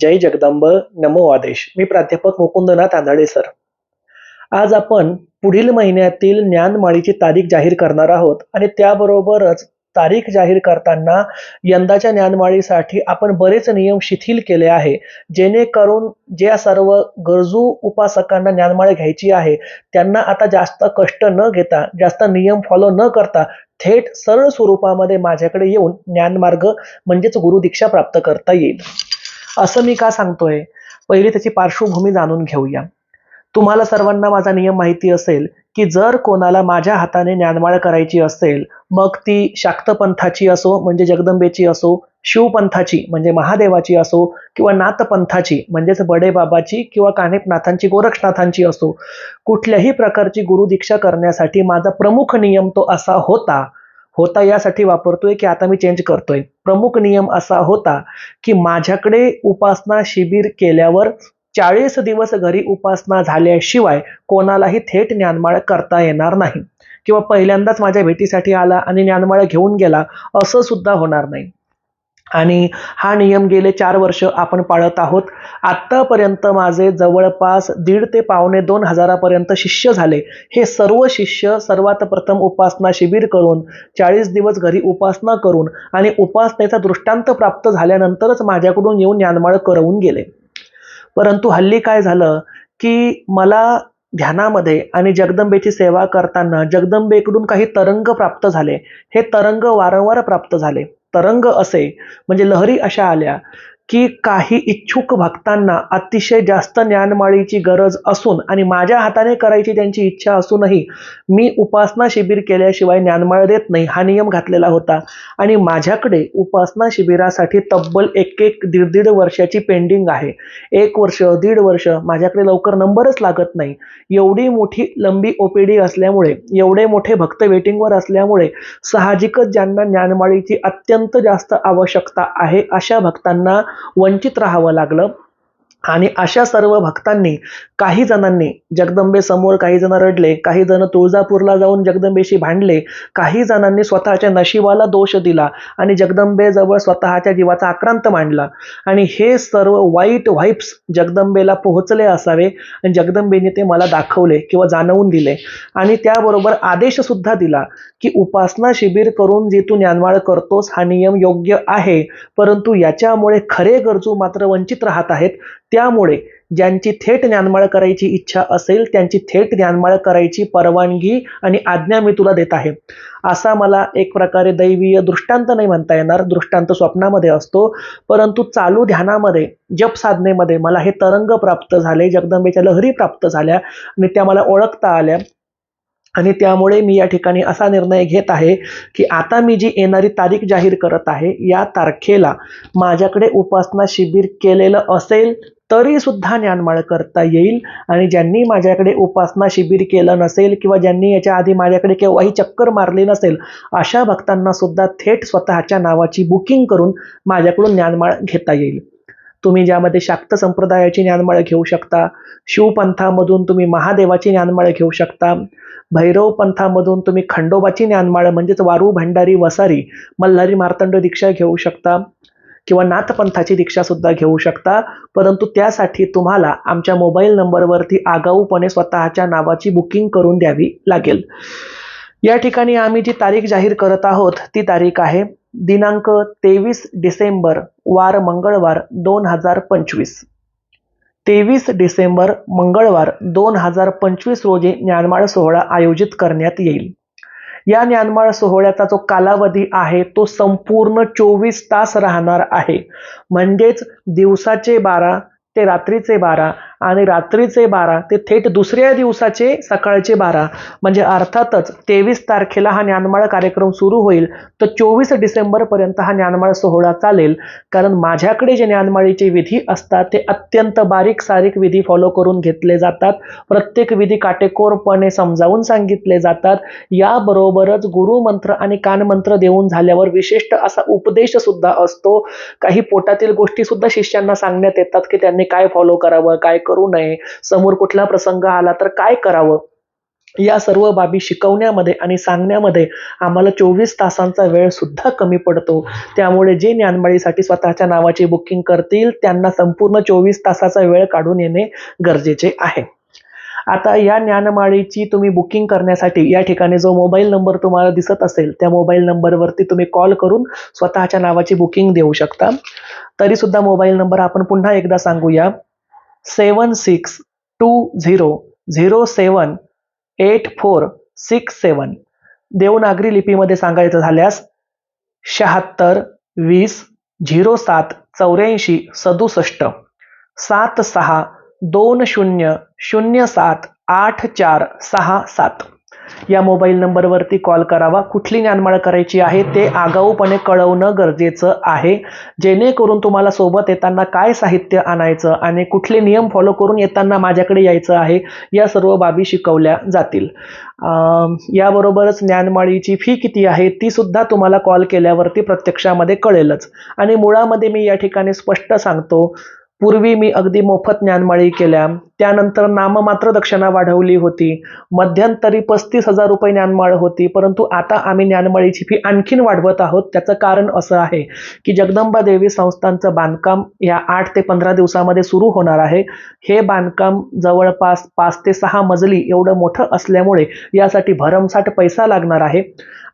जय जगदंब नमो आदेश. मी प्राध्यापक मुकुंदनाथ आंधळे सर. आज आपण पुढील महिन्यातील ज्ञानमाळीची तारीख जाहीर करणार आहोत आणि त्याबरोबरच तारीख जाहीर करताना यंदाच्या ज्ञानमाळीसाठी आपण बरेच नियम शिथिल केले आहे जेणेकरून ज्या सर्व गरजू उपासकांना ज्ञानमाळी घ्यायची आहे त्यांना आता जास्त कष्ट न घेता जास्त नियम फॉलो न करता थेट सरळ स्वरूपामध्ये माझ्याकडे येऊन ज्ञानमार्ग म्हणजेच गुरुदीक्षा प्राप्त करता येईल. असं मी का सांगतोय? पहिली त्याची पार्श्वभूमी जाणून घेऊया. तुम्हाला सर्वांना माझा नियम माहिती असेल की जर कोणाला माझ्या हाताने ज्ञानमाळ करायची असेल मग ती शाक्तपंथाची असो म्हणजे जगदंबेची असो शिवपंथाची म्हणजे महादेवाची असो किंवा नाथपंथाची म्हणजेच बडेबाबाची किंवा कानेपनाथांची गोरक्षनाथांची असो कुठल्याही प्रकारची गुरुदीक्षा करण्यासाठी माझा प्रमुख नियम तो असा होता होता यासाठी वापरतोय की आता मी चेंज करतोय. प्रमुख नियम असा होता की माझ्याकडे उपासना शिबिर केल्यावर चाळीस दिवस घरी उपासना झाल्याशिवाय कोणालाही थेट ज्ञानमाळ करता येणार नाही. किंवा पहिल्यांदाच माझ्या भेटीसाठी आला आणि ज्ञानमाळ घेऊन गेला असं सुद्धा होणार नाही. आणि हा नियम गेले चार वर्ष आपण पाळत आहोत. आत्तापर्यंत माझे जवळपास दीड ते पावणे दोन हजारापर्यंत शिष्य झाले. हे सर्व शिष्य सर्वात प्रथम उपासना शिबिर करून चाळीस दिवस घरी उपासना करून आणि उपासनेचा दृष्टांत प्राप्त झाल्यानंतरच माझ्याकडून येऊन ज्ञानमाळ करवून गेले. परंतु हल्ली काय झालं की मला ध्यानामध्ये आणि जगदंबेची सेवा करताना जगदंबेकडून काही तरंग प्राप्त झाले. हे तरंग वारंवार प्राप्त झाले. तरंग असे म्हणजे लहरी अशा आल्या. की काही इच्छुक भक्तांना अतिशय जास्त ज्ञानमाळीची गरज असून आणि माझ्या हाताने करायची त्यांची इच्छा असूनही मी उपासना शिबिर केल्याशिवाय ज्ञानमाळ देत नाही हा नियम घातलेला होता. आणि माझ्याकडे उपासना शिबिरासाठी तब्बल एक एक दीड दीड वर्षाची पेंडिंग आहे. एक वर्ष दीड वर्ष माझ्याकडे लवकर नंबरच लागत नाही. एवढी मोठी लंबी ओपीडी असल्यामुळे एवढे मोठे भक्त वेटिंगवर असल्यामुळे साहजिकच ज्यांना ज्ञानमाळीची अत्यंत जास्त आवश्यकता आहे अशा भक्तांना वंचित राहावं लागलं. आणि अशा सर्व भक्तांनी काही जणांनी जगदंबे समोर काही जण रडले काही जण तुळजापूरला जाऊन जगदंबेशी भांडले काही जणांनी स्वतःच्या नशिबाला दोष दिला आणि जगदंबेजवळ स्वतःच्या जीवाचा आक्रांत मांडला. आणि हे सर्व वाईट व्हाईप्स जगदंबेला पोहोचले असावे आणि जगदंबेने ते मला दाखवले किंवा जाणवून दिले. आणि त्याबरोबर आदेश सुद्धा दिला की उपासना शिबिर करून जे तू ज्ञानवाळ करतोस हा नियम योग्य आहे परंतु याच्यामुळे खरे गरजू मात्र वंचित राहत आहेत. त्यामुळे ज्यांची थेट ज्ञानमाळ करायची इच्छा असेल त्यांची थेट ज्ञानमाळ करायची परवानगी आणि आज्ञा मी तुला देत आहे. असा मला एक प्रकारे दैवीय दृष्टांत नाही म्हणता येणार दृष्टांत स्वप्नामध्ये असतो. परंतु चालू ध्यानामध्ये जप साधनेमध्ये मला हे तरंग प्राप्त झाले जगदंबेच्या लहरी प्राप्त झाल्या आणि त्या मला ओळखता आल्या. आणि त्यामुळे मी या ठिकाणी असा निर्णय घेत आहे की आता मी जी येणारी तारीख जाहीर करत आहे या तारखेला माझ्याकडे उपासना शिबिर केलेलं असेल तरी सुद्धा ज्ञानमाळ करता येईल. आणि ज्यांनी माझ्याकडे उपासना शिबिर केलं नसेल किंवा ज्यांनी याच्या आधी माझ्याकडे केव्हाही चक्कर मारली नसेल अशा भक्तांना सुद्धा थेट स्वतःच्या नावाची बुकिंग करून माझ्याकडून ज्ञानमाळ घेता येईल. तुम्ही ज्यामध्ये शाक्त संप्रदायाची ज्ञानमाळ घेऊ शकता शिवपंथामधून तुम्ही महादेवाची ज्ञानमाळ घेऊ शकता भैरव पंथामधून तुम्ही खंडोबाची ज्ञानमाळ म्हणजेच वारू भंडारी वसारी मल्हारी मार्तंड दीक्षा घेऊ शकता किंवा नाथपंथाची दीक्षा सुद्धा घेऊ शकता. परंतु त्यासाठी तुम्हाला आमच्या मोबाईल नंबरवरती आगाऊपणे स्वतःच्या नावाची बुकिंग करून द्यावी लागेल. या ठिकाणी आम्ही जी तारीख जाहीर करत आहोत ती तारीख आहे दिनांक तेवीस डिसेंबर वार मंगळवार दोन हजार पंचवीस. तेवीस डिसेंबर मंगळवार दोन हजार पंचवीस रोजी ज्ञानमाळ सोहळा आयोजित करण्यात येईल. या ज्ञानमाळ सोहळ्याचा जो कालावधी आहे तो संपूर्ण चोवीस तास राहणार आहे. म्हणजेच दिवसाचे बारा ते रात्रीचे बारा आणि रात्रीचे बारा ते थेट दुसऱ्या दिवसाचे सकाळचे बारा म्हणजे अर्थातच तेवीस तारखेला हा ज्ञानमाळ कार्यक्रम सुरू होईल तर चोवीस डिसेंबरपर्यंत हा ज्ञानमाळ सोहळा चालेल. कारण माझ्याकडे जे ज्ञानमाळीचे विधी असतात ते अत्यंत बारीक सारीक विधी फॉलो करून घेतले जातात. प्रत्येक विधी काटेकोरपणे समजावून सांगितले जातात. याबरोबरच गुरुमंत्र आणि कानमंत्र देऊन झाल्यावर विशिष्ट असा उपदेश सुद्धा असतो. काही पोटातील गोष्टी सुद्धा शिष्यांना सांगण्यात येतात की त्यांनी काय फॉलो करावं काय करू नये. समोर कुठला प्रसंग आला तर काय करावं? या सर्व बाबी शिकवण्यामध्ये आणि सांगण्यामध्ये आम्हाला चोवीस तासांचा वेळ सुद्धा कमी पडतो. त्यामुळे जे ज्ञानमाळीसाठी स्वतःच्या नावाची बुकिंग करतील त्यांना संपूर्ण चोवीस तासाचा वेळ काढून येणे गरजेचे आहे. आता या ज्ञानमाळीची तुम्ही बुकिंग करण्यासाठी या ठिकाणी जो मोबाईल नंबर तुम्हाला दिसत असेल त्या मोबाईल नंबरवरती तुम्ही कॉल करून स्वतःच्या नावाची बुकिंग देऊ शकता. तरी सुद्धा मोबाईल नंबर आपण पुन्हा एकदा सांगूया. Seven six two zero zero seven eight four six seven. Devanagari लिपीमध्ये सांगायचं झाल्यास शहात्तर वीस झिरो सात चौऱ्याऐंशी सदुसष्ट. सात सहा दोन शून्य शून्य सात आठ चार सहा सात. या मोबाईल नंबरवरती कॉल करावा. कुठली ज्ञानमाळ करायची आहे ते आगाऊपणे कळवणं गरजेचं आहे. जेणेकरून तुम्हाला सोबत येताना काय साहित्य आणायचं आणि कुठले नियम फॉलो करून येताना माझ्याकडे यायचं आहे या सर्व बाबी शिकवल्या जातील. याबरोबरच ज्ञानमाळीची फी किती आहे ती सुद्धा तुम्हाला कॉल केल्यावरती प्रत्यक्षामध्ये कळेलच. आणि मुळामध्ये मी या ठिकाणी स्पष्ट सांगतो पूर्वी मी अगदी मोफत ज्ञानमाळी केल्या. त्यानंतर नाममात्र दक्षिणा वाढवली होती. मध्यंतरी पस्तीस हजार रुपये ज्ञानमाळ होती परंतु आता आम्ही ज्ञानमाळीची फी आणखीन वाढवत आहोत. त्याचं कारण असं आहे की जगदंबा देवी संस्थांचं बांधकाम या आठ ते पंधरा दिवसामध्ये सुरू होणार आहे. हे बांधकाम जवळपास पाच ते सहा मजली एवढं मोठं असल्यामुळे यासाठी भरमसाठ पैसा लागणार आहे.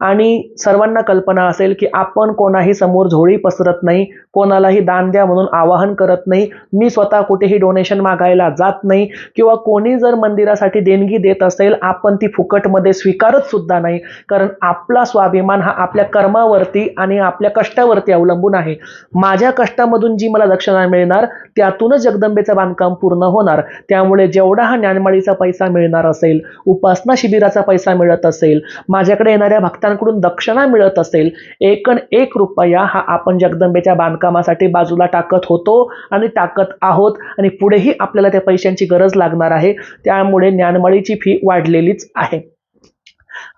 आणि सर्वांना कल्पना असेल की आपण कोणाही समोर झोळी पसरत नाही कोणालाही दान द्या म्हणून आवाहन करत नाही. मी स्वतः कुठेही डोनेशन मागायला जात नाही नाही किंवा कोणी जर मंदिरासाठी देणगी देत असेल आपण ती फुकटमध्ये स्वीकारत सुद्धा नाही. कारण आपला स्वाभिमान हा आपल्या कर्मावरती आणि आपल्या कष्टावरती अवलंबून आहे. माझ्या कष्टामधून जी मला दक्षिणा मिळणार त्यातूनच जगदंबेचं बांधकाम पूर्ण होणार. त्यामुळे जेवढा हा ज्ञानमाळीचा पैसा मिळणार असेल उपासना शिबिराचा पैसा मिळत असेल माझ्याकडे येणाऱ्या भक्तांकडून दक्षिणा मिळत असेल एकण एक रुपया हा आपण जगदंबेच्या बांधकामासाठी बाजूला टाकत होतो आणि टाकत आहोत आणि पुढेही आपल्याला त्या पैशांची गरज लागणार आहे. त्यामुळे ज्ञानमाळीची फी वाढलेलीच आहे.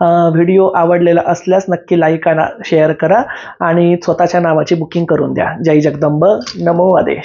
व्हिडिओ आवडलेला असल्यास नक्की लाईक आणा शेअर करा. आणि स्वतःच्या नावाची बुकिंग करून द्या. जय जगदंब. नमो आदेश.